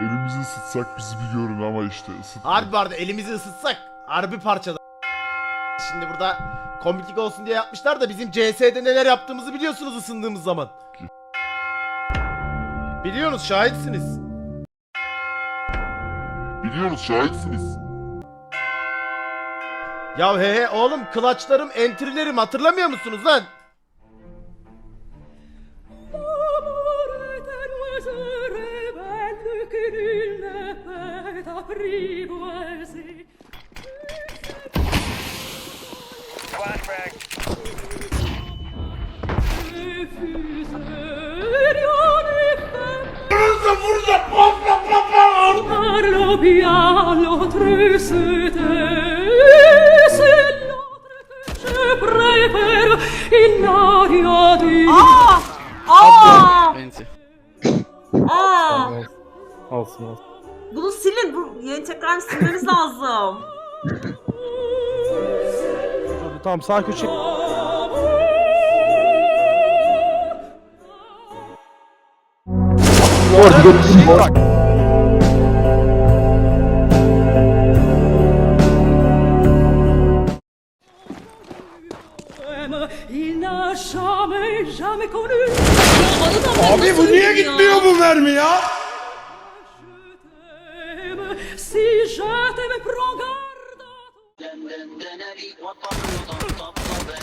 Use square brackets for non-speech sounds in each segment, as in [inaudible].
Elimizi ısıtsak bizi biliyorum ama işte ısıtmak. Harbi vardı elimizi ısıtsak harbi parçada. Şimdi burada komiklik olsun diye yapmışlar da bizim CS'de neler yaptığımızı biliyorsunuz ısındığımız zaman. Biliyorsunuz şahitsiniz. Biliyoruz şahitsiniz. Ya he he oğlum klaçlarım entrilerim hatırlamıyor musunuz lan? Ah, ah. ah. Olsun olsun. Bunu silin. Bu yayın tekrar silmemiz lazım. Tamam sağ köşe. connu Abi bu niye gitmiyor bu? Je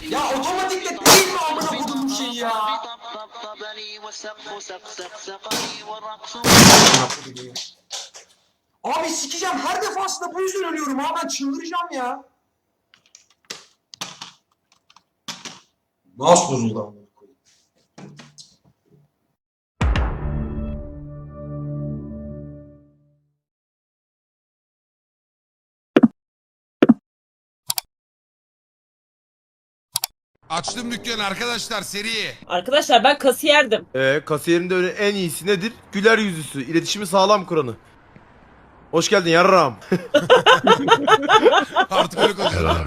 Ya otomatikle değil mi amına kodum şey ya? Abi sikeceğim her defasında bu yüzden ölüyorum ha ben çıldıracağım ya. Mouse bozuldu Açtım dükkanı arkadaşlar seri. Arkadaşlar ben kasiyerdim. Ee, kasiyerin de öyle en iyisi nedir? Güler yüzüsü, iletişimi sağlam kuranı. Hoş geldin yarram. [laughs] Artık öyle konuşuyor.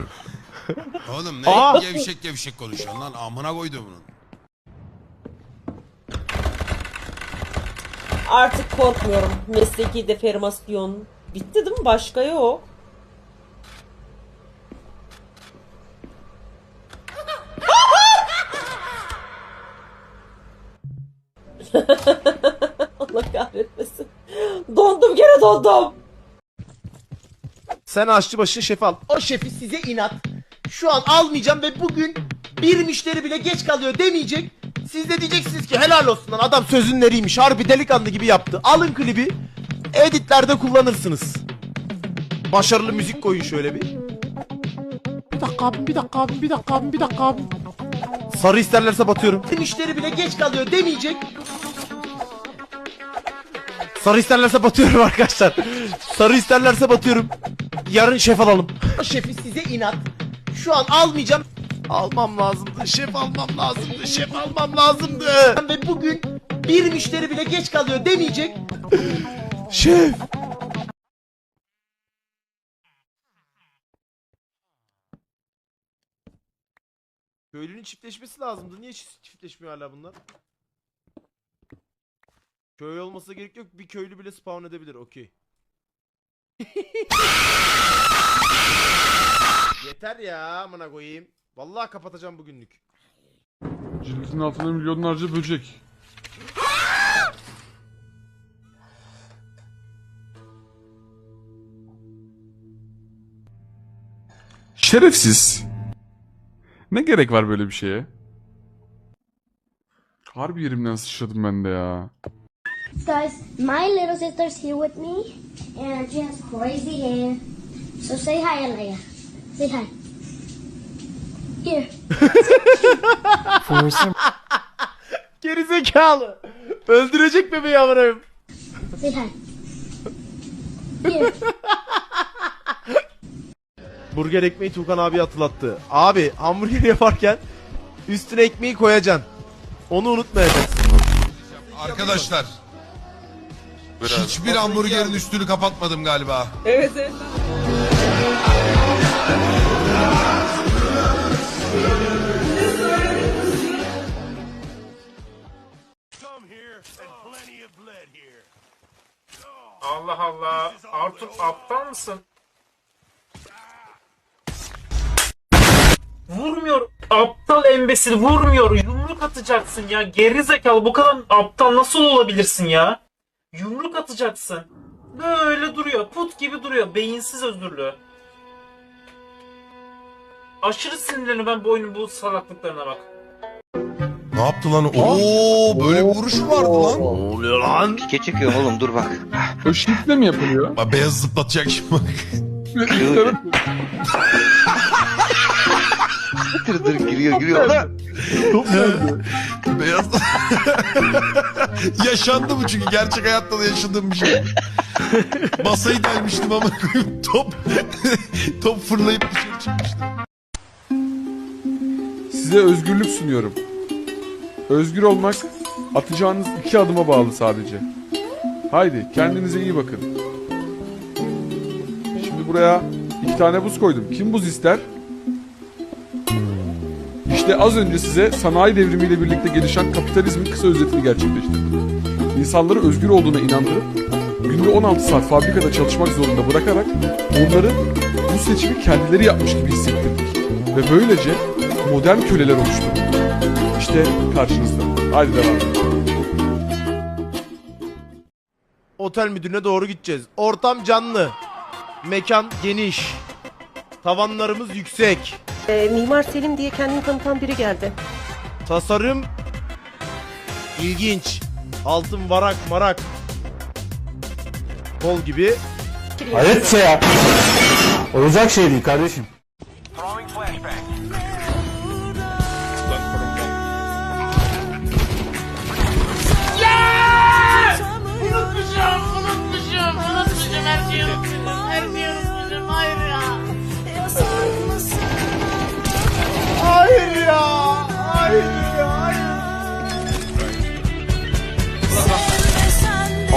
Oğlum ne Aa! gevşek gevşek konuşuyorsun lan amına koydu bunun. Artık korkmuyorum. Mesleki deformasyon. Bitti değil mi? Başka yok. [laughs] Allah kahretmesin. Dondum gene dondum. Sen aşçı başı şef al. O şefi size inat. Şu an almayacağım ve bugün bir müşteri bile geç kalıyor demeyecek. Siz de diyeceksiniz ki helal olsun lan adam sözün eriymiş. Harbi delikanlı gibi yaptı. Alın klibi. Editlerde kullanırsınız. Başarılı müzik koyun şöyle bir. Bir dakika abim, bir dakika abim, bir dakika abim, bir dakika abim. Sarı isterlerse batıyorum. Müşteri bile geç kalıyor demeyecek. Sarı isterlerse batıyorum [laughs] arkadaşlar. Sarı isterlerse batıyorum. Yarın şef alalım. Şefi size inat. Şu an almayacağım. Almam lazımdı. Şef almam lazımdı. Şef almam lazımdı. Ve bugün bir müşteri bile geç kalıyor demeyecek. Şef. Köylünün çiftleşmesi lazımdı. Niye çift- çiftleşmiyor hala bunlar? Köy olmasa gerek yok. Bir köylü bile spawn edebilir. Okey. [laughs] Yeter ya amına koyayım. Vallahi kapatacağım bugünlük. Cildin altında milyonlarca böcek. Şerefsiz. Ne gerek var böyle bir şeye? Harbi yerimden sıçradım ben de ya. Guys, my little sister's here with me, and she has crazy hair. So say hi, Alaya. Say hi. Here. [laughs] Geri zekalı. Öldürecek bebeği amına. Say hi. Here. [laughs] Burger ekmeği Tukan abi hatırlattı. Abi hamburger [laughs] yaparken üstüne ekmeği koyacaksın. Onu unutmayacaksın. Arkadaşlar. Hiçbir hamburgerin üstünü kapatmadım galiba. Evet evet. Allah Allah. Artur aptal mısın? Vurmuyor. Aptal embesil vurmuyor. Yumruk atacaksın ya. Geri zekalı bu kadar aptal nasıl olabilirsin ya? Yumruk atacaksın. Böyle duruyor. Put gibi duruyor. Beyinsiz özürlü. Aşırı sinirleniyorum ben bu oyunun bu salaklıklarına bak. Ne yaptı lan? Oo böyle bir vuruş vardı lan? Pike çekiyorum oğlum dur bak. O şifle mi yapılıyor? Bak beyaz zıplatacak şimdi bak. Dur dur giriyor giriyor. Lan! beyaz. Yaşandı bu çünkü gerçek hayatta da yaşadığım bir şey. Masayı delmiştim ama top top fırlayıp dışarı çıkmıştı. Size özgürlük sunuyorum. Özgür olmak atacağınız iki adıma bağlı sadece. Haydi kendinize iyi bakın. Şimdi buraya iki tane buz koydum. Kim buz ister? İşte az önce size sanayi devrimiyle birlikte gelişen kapitalizmin kısa özetini gerçekleştirdim. İnsanları özgür olduğuna inandırıp günde 16 saat fabrikada çalışmak zorunda bırakarak onları bu seçimi kendileri yapmış gibi hissettirdik. Ve böylece modern köleler oluşturduk. İşte karşınızda. Haydi devam. Otel müdürüne doğru gideceğiz. Ortam canlı. Mekan geniş. Tavanlarımız yüksek. Ee, Mimar Selim diye kendini tanıtan biri geldi. Tasarım ilginç. Altın varak marak. Kol gibi. Hayırlısı ya. Olacak şey değil kardeşim. Unutmuşum, unutmuşum, unutmuşum her şeyi unutmuşum. Her şeyi unutmuşum,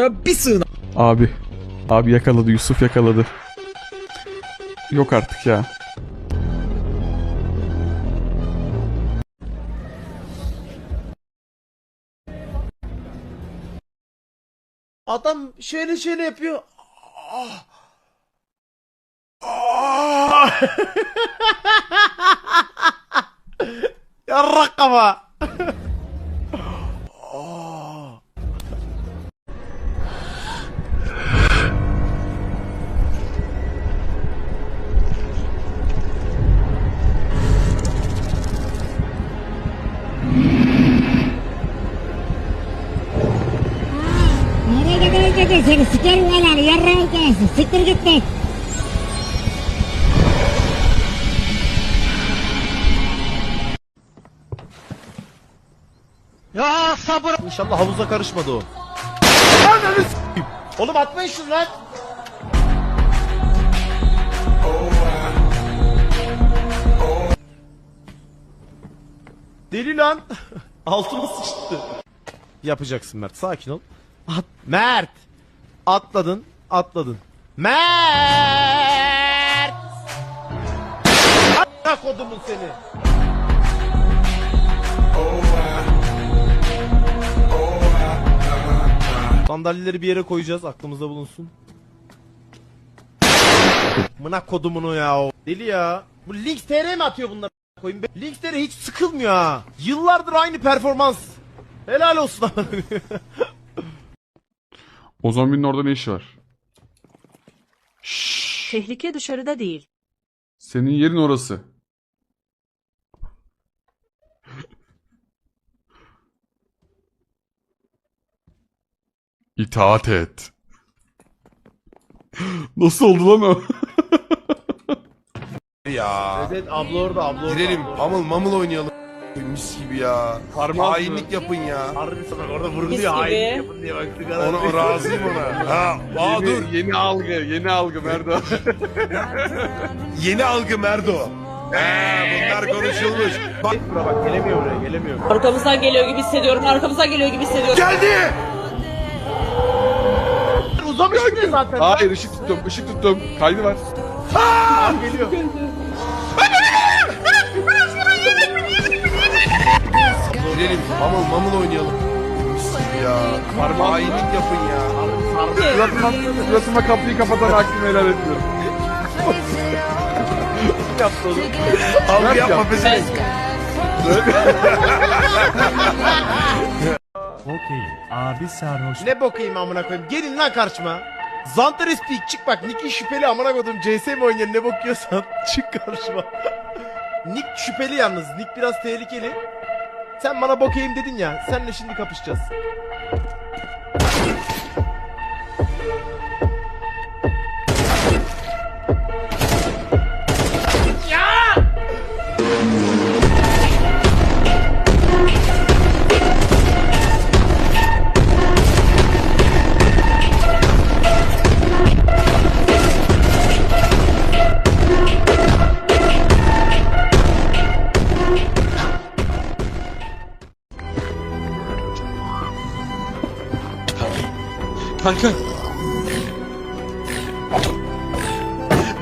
tamam tamam. Abi. Abi yakaladı. Yusuf yakaladı. Yok artık ya. Adam şöyle şöyle yapıyor. Ah. Ah. [laughs] Yarrak kafa. [laughs] Gidiyorsun? Seni sikerim lan yarrağı gelsin. Siktir git be. İnşallah havuza karışmadı o. Ananı s**eyim. Oğlum atmayın şunu lan. Deli lan. [laughs] Altıma sıçtı. Yapacaksın Mert. Sakin ol. At. Mert. Atladın. Atladın. Mert. At kodumun seni. Sandalyeleri bir yere koyacağız aklımızda bulunsun. Mına kodumunu ya o. Deli ya. Bu Lynx TR mi atıyor bunları koyayım? be? Lynx TR hiç sıkılmıyor ha. Yıllardır aynı performans. Helal olsun abi. [laughs] O zombinin orada ne işi var? Şşş. Tehlike dışarıda değil. Senin yerin orası. İtaat et. Nasıl oldu lan o? Ya. evet abla orada abla orada. Girelim. Mamıl mamıl oynayalım. Koyayım mis gibi ya. Parmağı Hainlik yapın ya. Harbi sana orada Mis gibi. Hain yapın diye baktık adam. Ona razıyım ona. [laughs] Ha, aa yeni, dur. Yeni algı, yeni algı Merdo. [laughs] Yeni algı Merdo. Ha, bunlar konuşulmuş. Bak Bura bak gelemiyor buraya gelemiyor. Arkamızdan geliyor gibi hissediyorum. Arkamızdan geliyor gibi hissediyorum. geldi. Uzamış bile zaten. Hayır ışık tuttum, ışık tuttum. Kaydı var. Geliyor. Hainlik yapın ya. Suratıma, suratıma kapıyı kapatan hakkımı helal etmiyorum. [laughs] Yaptı. Algı Yap, yapma yap. pezevenk. [laughs] Okey. Abi sarhoş. Ne bokayım amına koyayım. Gelin lan karşıma. Zantares Peak çık bak. Nick'in şüpheli amına koydum. CS mi oynayan ne bokuyorsan [laughs] çık karşıma. Nick şüpheli yalnız. Nick biraz tehlikeli. Sen bana bokayım dedin ya. Senle şimdi kapışacağız. Kanka.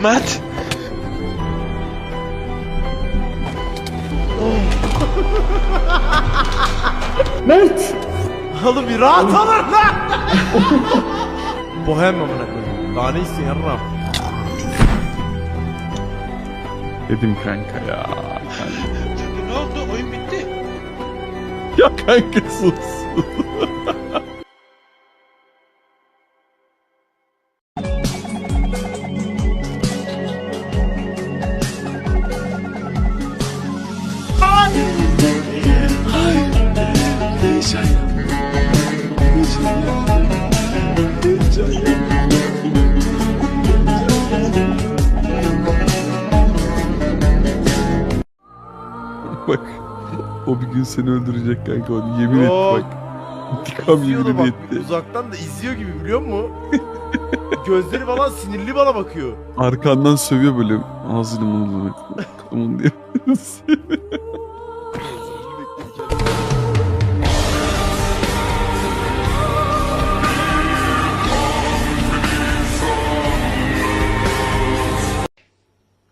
Mert. Oğlum bir rahat olun lan. Bohem amına koyayım. Daha ne istiyorsun yarram? Dedim kanka ya. Ne oldu? Oyun bitti. Ya kanka sus. O bir gün seni öldürecek kanka onu yemin et Yok. bak. İntikam İzliyordu yeminini bak. etti. Uzaktan da izliyor gibi biliyor musun? Gözleri falan sinirli bana bakıyor. Arkandan sövüyor böyle ağzını mı Aman diye.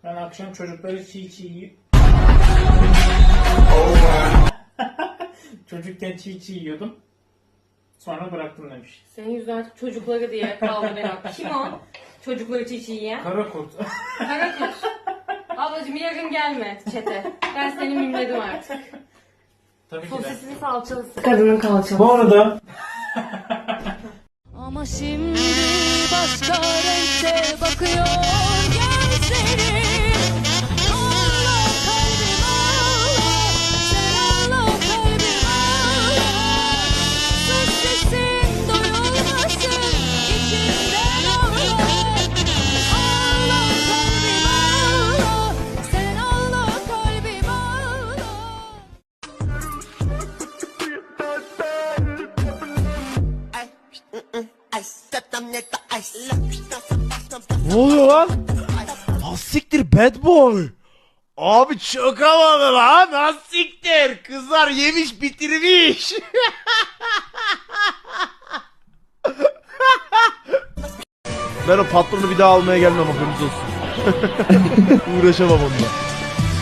Ben akşam çocukları çiğ çiğ yiyor. Çocukken çiğ çiğ yiyordum. Sonra bıraktım demiş. Senin yüzünden artık çocukları diye kaldı benim. Kim o? Çocukları çiğ çiğ yiyen. Kara kurt. [laughs] Karakuş. Ablacım yakın gelme çete. Ben seni mimledim artık. Tabii ki de. Sosisini salçalısı. Kadının kalçalısı. Bu arada Ama şimdi başka renkte bakıyor Ne oluyor lan? Nassiktir bad boy. Abi çok havalı lan. Nassiktir. Kızlar yemiş bitirmiş. [laughs] ben o patronu bir daha almaya gelmem haberiniz olsun. [laughs] Uğraşamam onunla.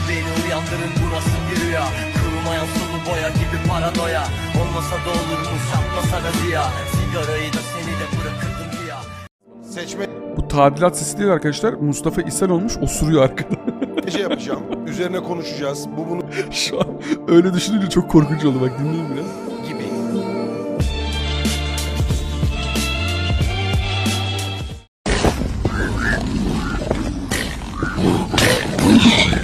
Beni uyandırın bu nasıl bir rüya Kurumayan sulu boya gibi paranoya Olmasa da olurmuş yapmasa da ziya Sigarayı da seni de bırakırdım ya Seçme bu tadilat sesi değil arkadaşlar. Mustafa ishal olmuş osuruyor arkada. Ne şey yapacağım. Üzerine konuşacağız. Bu bunu [laughs] Şu an öyle düşününce çok korkunç oldu. Bak dinleyin biraz. gibi. [laughs]